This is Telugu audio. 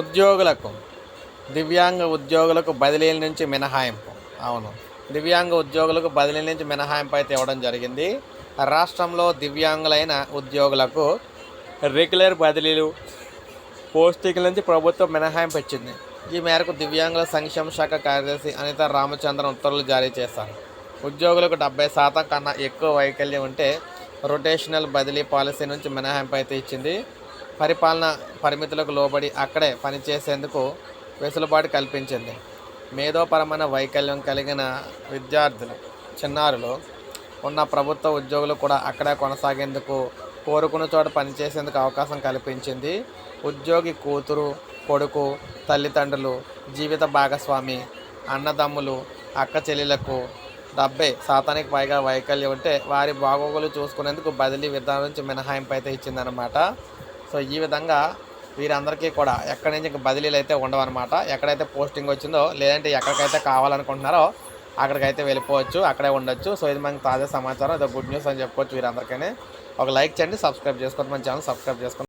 ఉద్యోగులకు దివ్యాంగ ఉద్యోగులకు బదిలీల నుంచి మినహాయింపు. అవును. దివ్యాంగ ఉద్యోగులకు బదిలీ నుంచి మినహాయింపు అయితే ఇవ్వడం జరిగింది. రాష్ట్రంలో దివ్యాంగులైన ఉద్యోగులకు రెగ్యులర్ బదిలీలు పోస్టింగ్ల నుంచి ప్రభుత్వం మినహాయింపు ఇచ్చింది. ఈ మేరకు దివ్యాంగుల సంక్షేమ శాఖ కార్యదర్శి అనిత రామచంద్రన్ ఉత్తర్వులు జారీ చేశారు. ఉద్యోగులకు డెబ్బై శాతం కన్నా ఎక్కువ వైకల్యం ఉంటే రొటేషనల్ బదిలీ పాలసీ నుంచి మినహాయింపు అయితే ఇచ్చింది. పరిపాలన పరిమితులకు లోబడి అక్కడే పనిచేసేందుకు వెసులుబాటు కల్పించింది. మేధోపరమైన వైకల్యం కలిగిన విద్యార్థులు చిన్నారులు ఉన్న ప్రభుత్వ ఉద్యోగులు కూడా అక్కడే కొనసాగేందుకు కోరుకున్న చోట పనిచేసేందుకు అవకాశం కల్పించింది. ఉద్యోగి కూతురు కొడుకు తల్లిదండ్రులు జీవిత భాగస్వామి అన్నదమ్ములు అక్క చెల్లెలకు డెబ్బై శాతానికి పైగా వైకల్యం ఉంటే వారి బాగోగులు చూసుకునేందుకు బదిలీ విధానం నుంచి మినహాయింపు అయితే ఇచ్చిందనమాట సో ఈ విధంగా వీరందరికీ కూడా ఎక్కడి నుంచి ఇంక బదిలీలు అయితే ఉండవన్నమాట. ఎక్కడైతే పోస్టింగ్ వచ్చిందో లేదంటే ఎక్కడికైతే కావాలనుకుంటున్నారో అక్కడికైతే వెళ్ళిపోవచ్చు అక్కడే ఉండొచ్చు. సో ఇది మనకి తాజా సమాచారం. ఇది గుడ్ న్యూస్ అని చెప్పుకోవచ్చు వీరందరికీ ఒక లైక్ చేయండి సబ్స్క్రైబ్ చేసుకోండి. మన ఛానల్ సబ్స్క్రైబ్ చేసుకోండి.